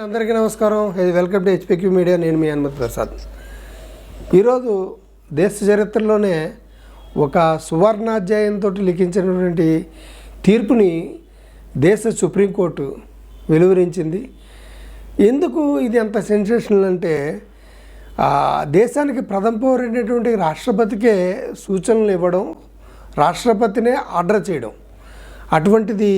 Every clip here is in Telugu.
అండ్ అందరికీ నమస్కారం. ఇది వెల్కమ్ టు హెచ్పిక్యూ మీడియా నేను మీ అనుమతి ప్రసాద్. ఈరోజు దేశ చరిత్రలోనే ఒక సువర్ణాధ్యాయంతో లిఖించినటువంటి తీర్పుని దేశ సుప్రీంకోర్టు వెలువరించింది. ఎందుకు ఇది అంత సెన్సేషనల్ అంటే దేశానికి ప్రథమ పౌరైనటువంటి రాష్ట్రపతికే సూచనలు ఇవ్వడం రాష్ట్రపతినే ఆర్డర్ చేయడం అటువంటిది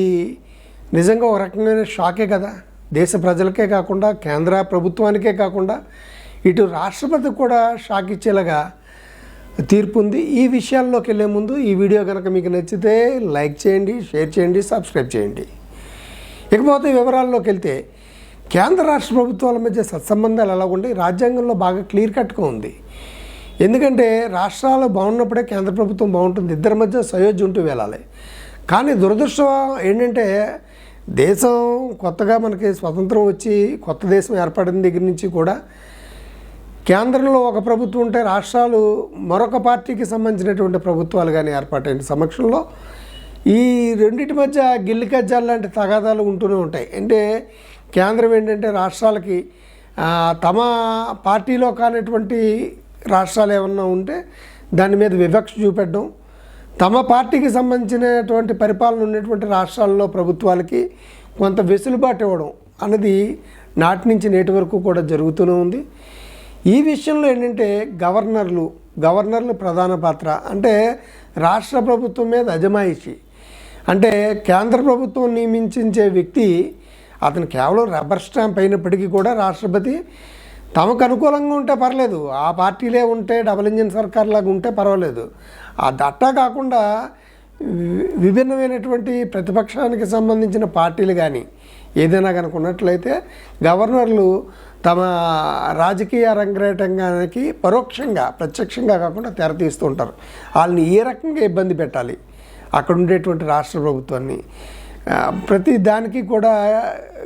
నిజంగా ఒక రకమైన షాకే కదా. దేశ ప్రజలకే కాకుండా కేంద్ర ప్రభుత్వానికే కాకుండా ఇటు రాష్ట్రపతి కూడా షాక్ ఇచ్చేలాగా తీర్పు ఉంది. ఈ విషయాల్లోకి వెళ్ళే ముందు ఈ వీడియో కనుక మీకు నచ్చితే లైక్ చేయండి షేర్ చేయండి సబ్స్క్రైబ్ చేయండి. ఇకపోతే వివరాల్లోకి వెళ్తే కేంద్ర రాష్ట్ర ప్రభుత్వాల మధ్య సత్సంబంధాలు ఎలా ఉండి రాజ్యాంగంలో బాగా క్లియర్ కట్గా ఉంది. ఎందుకంటే రాష్ట్రాలు బాగున్నప్పుడే కేంద్ర ప్రభుత్వం బాగుంటుంది. ఇద్దరి మధ్య సయోధ్య ఉంటూ వెళ్ళాలి. కానీ దురదృష్టం ఏంటంటే దేశం కొత్తగా మనకి స్వతంత్రం వచ్చి కొత్త దేశం ఏర్పడిన దగ్గర నుంచి కూడా కేంద్రంలో ఒక ప్రభుత్వం ఉంటే రాష్ట్రాలు మరొక పార్టీకి సంబంధించినటువంటి ప్రభుత్వాలు కానీ ఏర్పాటైన సమక్షంలో ఈ రెండింటి మధ్య గిల్లి కజ్జాలు లాంటి తగాదాలు ఉంటూనే ఉంటాయి. అంటే కేంద్రం ఏంటంటే రాష్ట్రాలకి తమ పార్టీలో కానటువంటి రాష్ట్రాలు ఏమన్నా ఉంటే దాని మీద వివక్ష చూపెట్టడం తమ పార్టీకి సంబంధించినటువంటి పరిపాలన ఉన్నటువంటి రాష్ట్రాల్లో ప్రభుత్వాలకి కొంత వెసులుబాటు ఇవ్వడం అన్నది నాటి నుంచి నేటి వరకు కూడా జరుగుతూనే ఉంది. ఈ విషయంలో ఏంటంటే గవర్నర్లు గవర్నర్లు ప్రధాన పాత్ర. అంటే రాష్ట్ర ప్రభుత్వం మీద అజమాయిషి. అంటే కేంద్ర ప్రభుత్వం నియమించే వ్యక్తి అతను కేవలం రబ్బర్ స్టాంప్ అయినప్పటికీ కూడా రాష్ట్రపతి తమకు అనుకూలంగా ఉంటే పర్లేదు. ఆ పార్టీలే ఉంటే డబుల్ ఇంజిన్ సర్కార్ లాగా ఉంటే పర్వాలేదు. ఆ దట్టా కాకుండా విభిన్నమైనటువంటి ప్రతిపక్షానికి సంబంధించిన పార్టీలు కానీ ఏదైనా కనుక ఉన్నట్లయితే గవర్నర్లు తమ రాజకీయ రంగరేటంగానికి పరోక్షంగా ప్రత్యక్షంగా కాకుండా తెరతీస్తూ ఉంటారు. వాళ్ళని ఏ రకంగా ఇబ్బంది పెట్టాలి? అక్కడ ఉండేటువంటి రాష్ట్ర ప్రభుత్వాన్ని. ప్రతి దానికి కూడా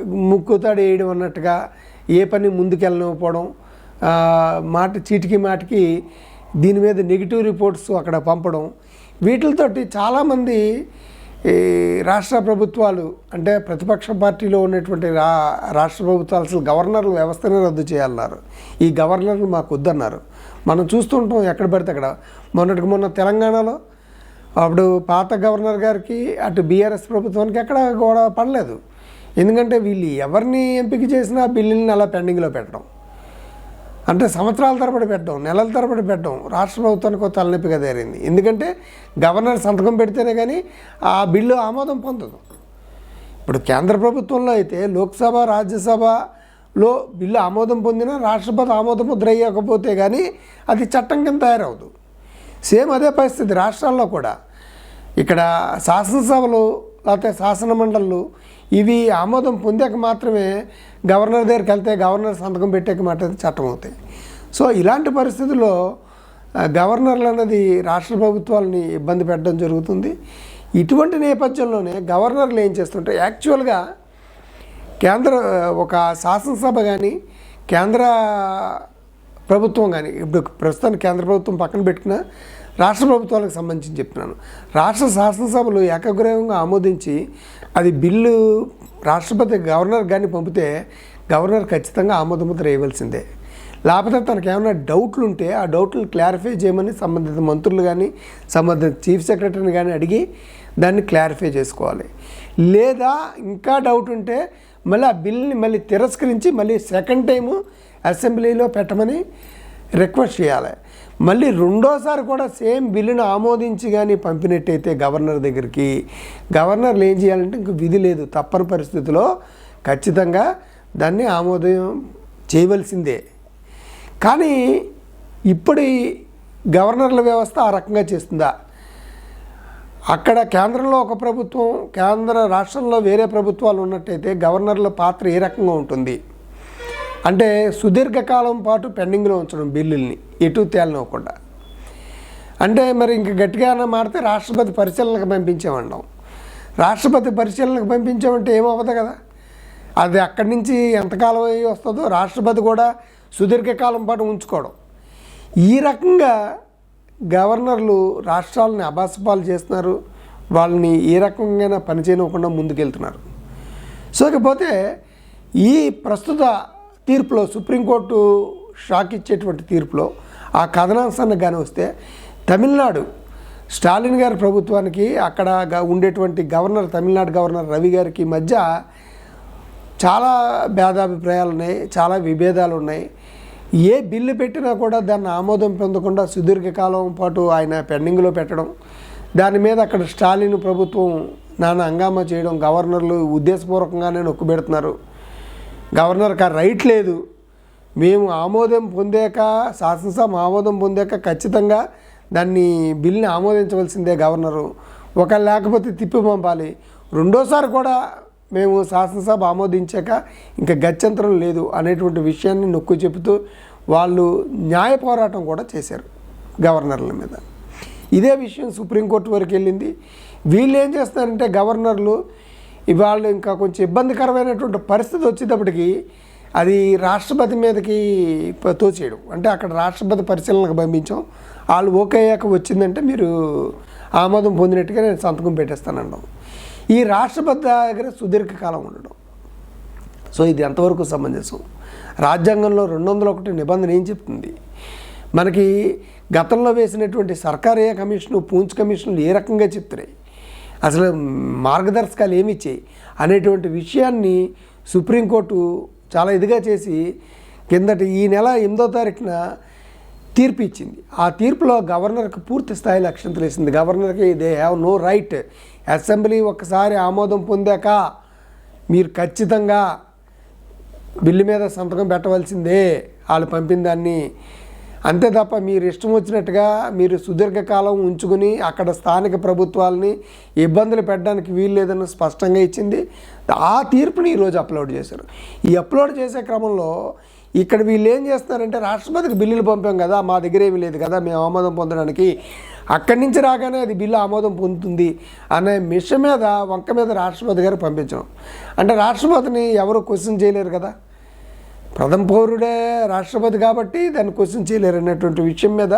ముక్కుతాడు వేయడం అన్నట్టుగా ఏ పని ముందుకెళ్ళకపోవడం మాట చీటికి మాటికి దీని మీద నెగిటివ్ రిపోర్ట్స్ అక్కడ పంపడం. వీటితోటి చాలామంది ఈ రాష్ట్ర ప్రభుత్వాలు అంటే ప్రతిపక్ష పార్టీలో ఉన్నటువంటి రా రాష్ట్ర ప్రభుత్వాలు అసలు గవర్నర్ల వ్యవస్థనే రద్దు చేయాలన్నారు. ఈ గవర్నర్లు మాకు వద్దన్నారు. మనం చూస్తుంటాం ఎక్కడ పడితే అక్కడ. మొన్నటికి మొన్న తెలంగాణలో అప్పుడు పాత గవర్నర్ గారికి అటు బీఆర్ఎస్ ప్రభుత్వానికి ఎక్కడ గోడ పడలేదు. ఎందుకంటే వీళ్ళు ఎవరిని ఎంపిక చేసినా బిల్లుల్ని అలా పెండింగ్లో పెట్టడం. అంటే సంవత్సరాల తరబడి పెట్టడం నెలల తరబడి పెట్టడం రాష్ట్ర ప్రభుత్వానికి ఒక తలనొప్పిగా తేరింది. ఎందుకంటే గవర్నర్ సంతకం పెడితేనే కానీ ఆ బిల్లు ఆమోదం పొందదు. ఇప్పుడు కేంద్ర ప్రభుత్వంలో అయితే లోక్సభ రాజ్యసభలో బిల్లు ఆమోదం పొందినా రాష్ట్రపతి ఆమోద ముద్ర అయ్యకపోతే కానీ అది చట్టం కింద తయారవుదు. సేమ్ అదే పరిస్థితి రాష్ట్రాల్లో కూడా. ఇక్కడ శాసనసభలు లేకపోతే శాసనమండళ్ళు ఇవి ఆమోదం పొందాక మాత్రమే గవర్నర్ దగ్గరికి వెళ్తే గవర్నర్ సంతకం పెట్టాక మాట చట్టం అవుతాయి సో ఇలాంటి పరిస్థితుల్లో గవర్నర్లు అన్నది రాష్ట్ర ప్రభుత్వాలని ఇబ్బంది పెట్టడం జరుగుతుంది. ఇటువంటి నేపథ్యంలోనే గవర్నర్లు ఏం చేస్తుంటే యాక్చువల్గా కేంద్ర ఒక శాసనసభ కానీ కేంద్ర ప్రభుత్వం కానీ ఇప్పుడు ప్రస్తుతానికి కేంద్ర ప్రభుత్వం పక్కన పెట్టిన రాష్ట్ర ప్రభుత్వాలకు సంబంధించి చెప్తున్నాను రాష్ట్ర శాసనసభలు ఏకగ్రీవంగా ఆమోదించి అది బిల్లు రాష్ట్రపతి గవర్నర్ కానీ పంపితే గవర్నర్ ఖచ్చితంగా ఆమోదముద్ర వేయవలసిందే. లేకపోతే తనకు ఏమైనా డౌట్లు ఉంటే ఆ డౌట్లు క్లారిఫై చేయమని సంబంధిత మంత్రులు కానీ సంబంధిత చీఫ్ సెక్రటరీని కానీ అడిగి దాన్ని క్లారిఫై చేసుకోవాలి. లేదా ఇంకా డౌట్ ఉంటే మళ్ళీ ఆ బిల్ని మళ్ళీ తిరస్కరించి మళ్ళీ సెకండ్ టైము అసెంబ్లీలో పెట్టమని రిక్వెస్ట్ చేయాలి. మళ్ళీ రెండోసారి కూడా సేమ్ బిల్లును ఆమోదించి కానీ పంపినట్టయితే గవర్నర్ దగ్గరికి గవర్నర్లు ఏం చేయాలంటే ఇంక విధి లేదు. తప్పని పరిస్థితిలో ఖచ్చితంగా దాన్ని ఆమోదం చేయవలసిందే. కానీ ఇప్పటి గవర్నర్ల వ్యవస్థ ఆ రకంగా చేస్తుందా? అక్కడ కేంద్రంలో ఒక ప్రభుత్వం కేంద్ర రాష్ట్రంలో వేరే ప్రభుత్వాలు ఉన్నట్టయితే గవర్నర్ల పాత్ర ఏ రకంగా ఉంటుంది? అంటే సుదీర్ఘకాలం పాటు పెండింగ్లో ఉంచడం బిల్లుల్ని. ఎటు తేలనివ్వకుండా. అంటే మరి ఇంక గట్టిగా మాడితే రాష్ట్రపతి పరిశీలనకు పంపించామండం రాష్ట్రపతి పరిశీలనకు పంపించామంటే ఏమవ్వదు కదా. అది అక్కడి నుంచి ఎంతకాలం అయ్యి వస్తుందో రాష్ట్రపతి కూడా సుదీర్ఘకాలం పాటు ఉంచుకోవడం. ఈ రకంగా గవర్నర్లు రాష్ట్రాలని అబాసపాలు చేస్తున్నారు. వాళ్ళని ఏ రకంగా పనిచేయనివ్వకుండా ముందుకెళ్తున్నారు. సో ఇకపోతే ఈ ప్రస్తుత తీర్పులో సుప్రీంకోర్టు షాక్ ఇచ్చేటువంటి తీర్పులో ఆ కథనాంశానికి కానీ వస్తే తమిళనాడు స్టాలిన్ గారి ప్రభుత్వానికి అక్కడ ఉండేటువంటి గవర్నర్ తమిళనాడు గవర్నర్ రవి గారికి మధ్య చాలా భేదాభిప్రాయాలు ఉన్నాయి చాలా విభేదాలు ఉన్నాయి ఏ బిల్లు పెట్టినా కూడా దాన్ని ఆమోదం పొందకుండా సుదీర్ఘకాలం పాటు ఆయన పెండింగ్లో పెట్టడం దాని మీద అక్కడ స్టాలిన్ ప్రభుత్వం నాన్న హంగామా చేయడం గవర్నర్లు ఉద్దేశపూర్వకంగానే నొక్కుబెడుతున్నారు. గవర్నర్కి ఆ రైట్ లేదు. మేము ఆమోదం పొందాక శాసనసభ ఆమోదం పొందాక ఖచ్చితంగా దాన్ని బిల్ని ఆమోదించవలసిందే గవర్నరు. ఒక లేకపోతే తిప్పి పంపాలి. రెండోసారి కూడా మేము శాసనసభ ఆమోదించాక ఇంకా గత్యంతరం లేదు అనేటువంటి విషయాన్ని నొక్కు చెబుతూ వాళ్ళు న్యాయ పోరాటం కూడా చేశారు గవర్నర్ల మీద. ఇదే విషయం సుప్రీంకోర్టు వరకు వెళ్ళింది. వీళ్ళు ఏం చేస్తున్నారంటే గవర్నర్లు ఇవాళ ఇంకా కొంచెం ఇబ్బందికరమైనటువంటి పరిస్థితి వచ్చేటప్పటికి అది రాష్ట్రపతి మీదకి తోచేయడం. అంటే అక్కడ రాష్ట్రపతి పరిశీలనకు పంపించాం. వాళ్ళు ఓకే అయ్యాక వచ్చిందంటే మీరు ఆమోదం పొందినట్టుగా నేను సంతకం పెట్టేస్తానండం ఈ రాష్ట్రపతి దగ్గర సుదీర్ఘకాలం ఉండడం. సో ఇది ఎంతవరకు సమంజసం? రాజ్యాంగంలో రెండు వందల ఒకటి నిబంధన ఏం చెప్తుంది? మనకి గతంలో వేసినటువంటి సర్కారీయ కమిషను పూంచ్ కమిషన్లు ఏ రకంగా చెప్తున్నాయి? అసలు మార్గదర్శకాలు ఏమి ఇచ్చాయి? అనేటువంటి విషయాన్ని సుప్రీంకోర్టు చాలా ఇదిగా చేసి కిందటి ఈ నెల ఎనిమిదో తారీఖున తీర్పు ఇచ్చింది. ఆ తీర్పులో గవర్నర్కి పూర్తి స్థాయిలో అక్షంతలు వేసింది. గవర్నర్కి they have no right. Assembly ఒక్కసారి ఆమోదం పొందాక మీరు ఖచ్చితంగా బిల్లు మీద సంతకం పెట్టవలసిందే. వాళ్ళు పంపిన దాన్ని అంతే తప్ప మీరు ఇష్టం వచ్చినట్టుగా మీరు సుదీర్ఘకాలం ఉంచుకుని అక్కడ స్థానిక ప్రభుత్వాలని ఇబ్బందులు పెట్టడానికి వీలు లేదని స్పష్టంగా ఇచ్చింది. ఆ తీర్పుని ఈరోజు అప్లోడ్ చేశారు. ఈ అప్లోడ్ చేసే క్రమంలో ఇక్కడ వీళ్ళు ఏం చేస్తున్నారంటే రాష్ట్రపతికి బిల్లులు పంపాం కదా మా దగ్గర ఏమీ లేదు కదా మేము ఆమోదం పొందడానికి. అక్కడి నుంచి రాగానే అది బిల్లు ఆమోదం పొందుతుంది అనే మిషన్ మీద వంక మీద రాష్ట్రపతి గారు పంపించడం అంటే రాష్ట్రపతిని ఎవరు క్వశ్చన్ చేయలేరు కదా? ప్రథమ పౌరుడే రాష్ట్రపతి కాబట్టి దాన్ని క్వశ్చన్ చేయలేరు అనేటువంటి విషయం మీద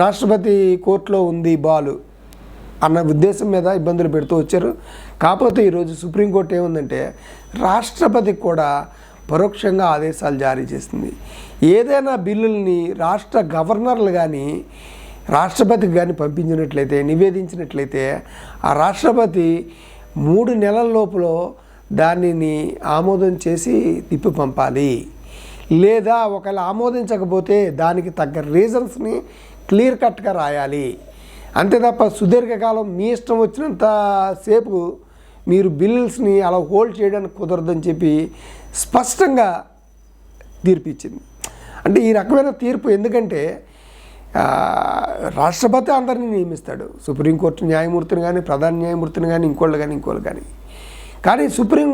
రాష్ట్రపతి కోర్టులో ఉంది బాలు అన్న ఉద్దేశం మీద ఇబ్బందులు పెడుతూ వచ్చారు. కాకపోతే ఈరోజు సుప్రీంకోర్టు ఏముందంటే రాష్ట్రపతికి కూడా పరోక్షంగా ఆదేశాలు జారీ చేసింది. ఏదైనా బిల్లుల్ని రాష్ట్ర గవర్నర్లు కానీ రాష్ట్రపతికి కానీ పంపించినట్లయితే నివేదించినట్లయితే ఆ రాష్ట్రపతి మూడు నెలల లోపల దానిని ఆమోదం చేసి తిప్పి పంపాలి. లేదా ఒకవేళ ఆమోదించకపోతే దానికి తగ్గ రీజన్స్ని క్లియర్ కట్గా రాయాలి. అంతే తప్ప సుదీర్ఘకాలం మీ ఇష్టం వచ్చినంత సేపు మీరు బిల్స్ని అలా హోల్డ్ చేయడానికి కుదరదని చెప్పి స్పష్టంగా తీర్పు ఇచ్చింది అంటే ఈ రకమైన తీర్పు ఎందుకంటే రాష్ట్రపతి అందరినీ నియమిస్తాడు. సుప్రీంకోర్టు న్యాయమూర్తిని కానీ ప్రధాన న్యాయమూర్తిని కానీ ఇంకోళ్ళు కానీ ఇంకోళ్ళు కానీ కానీ సుప్రీం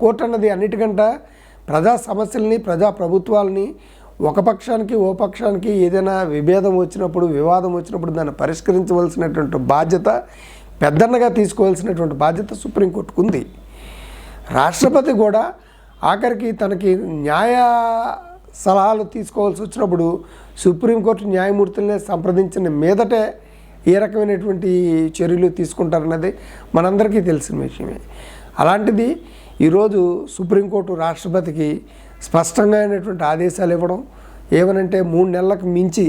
కోర్టు అన్నది అన్నిటికంటే ప్రజా సమస్యల్ని ప్రజా ప్రభుత్వాలని ఒక పక్షానికి ఓ పక్షానికి ఏదైనా విభేదం వచ్చినప్పుడు వివాదం వచ్చినప్పుడు దాన్ని పరిష్కరించవలసినటువంటి బాధ్యత పెద్దన్నగా తీసుకోవాల్సినటువంటి బాధ్యత సుప్రీంకోర్టుకు ఉంది. రాష్ట్రపతి కూడా ఆఖరికి తనకి న్యాయ సలహాలు తీసుకోవాల్సి వచ్చినప్పుడు సుప్రీంకోర్టు న్యాయమూర్తులనే సంప్రదించిన మీదటే ఏ రకమైనటువంటి చర్యలు తీసుకుంటారన్నది మనందరికీ తెలిసిన విషయమే. అలాంటిది ఈరోజు సుప్రీంకోర్టు రాష్ట్రపతికి స్పష్టంగా అయినటువంటి ఆదేశాలు ఇవ్వడం ఏమనంటే మూడు నెలలకు మించి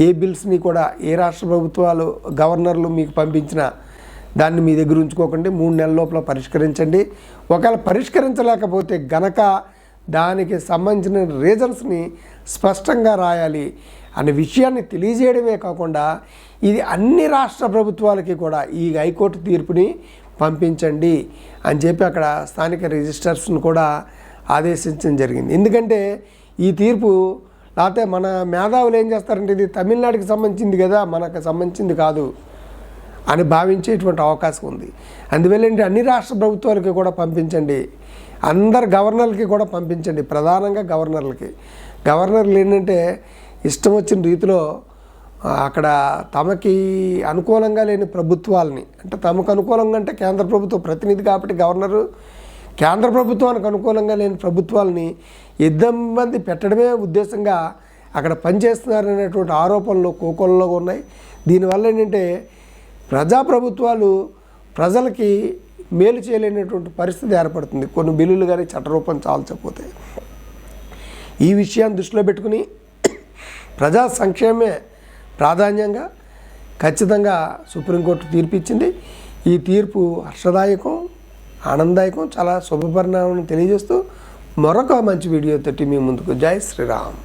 ఏ బిల్స్ని కూడా ఏ రాష్ట్ర ప్రభుత్వాలు గవర్నర్లు మీకు పంపించినా దాన్ని మీ దగ్గర ఉంచుకోకండి. మూడు నెలల లోపల పరిష్కరించండి. ఒకవేళ పరిష్కరించలేకపోతే గనక దానికి సంబంధించిన రీజన్స్ని స్పష్టంగా రాయాలి అనే విషయాన్ని తెలియజేయడమే కాకుండా ఇది అన్ని రాష్ట్ర ప్రభుత్వాలకి కూడా ఈ హైకోర్టు తీర్పుని పంపించండి అని చెప్పి అక్కడ స్థానిక రిజిస్టర్స్ను కూడా ఆదేశించడం జరిగింది. ఎందుకంటే ఈ తీర్పు లేకపోతే మన మేధావులు ఏం చేస్తారంటే ఇది తమిళనాడుకి సంబంధించింది కదా మనకు సంబంధించింది కాదు అని భావించేటువంటి అవకాశం ఉంది. అందువల్ల ఏంటి? అన్ని రాష్ట్ర ప్రభుత్వాలకి కూడా పంపించండి. అందరు గవర్నర్లకి కూడా పంపించండి. ప్రధానంగా గవర్నర్లకి. గవర్నర్లు ఏంటంటే ఇష్టం వచ్చిన రీతిలో అక్కడ తమకి అనుకూలంగా లేని ప్రభుత్వాలని అంటే తమకు అనుకూలంగా అంటే కేంద్ర ప్రభుత్వ ప్రతినిధి కాబట్టి గవర్నరు కేంద్ర ప్రభుత్వానికి అనుకూలంగా లేని ప్రభుత్వాలని ఇబ్బంది పెట్టడమే ఉద్దేశంగా అక్కడ పనిచేస్తున్నారనేటువంటి ఆరోపణలు కోకొల్లో ఉన్నాయి. దీనివల్ల ఏంటంటే ప్రజాప్రభుత్వాలు ప్రజలకి మేలు చేయలేనటువంటి పరిస్థితి ఏర్పడుతుంది. కొన్ని బిల్లులు కానీ చట్టరూపం చాల్చకపోతే. ఈ విషయాన్ని దృష్టిలో పెట్టుకుని ప్రజా సంక్షేమే ప్రాధాన్యంగా ఖచ్చితంగా సుప్రీంకోర్టు తీర్పు ఇచ్చింది ఈ తీర్పు హర్షదాయకం ఆనందదాయకం చాలా శుభపరిణామం తెలియజేస్తూ మరొక మంచి వీడియో తోటి మీ ముందుకు. జై శ్రీరామ్.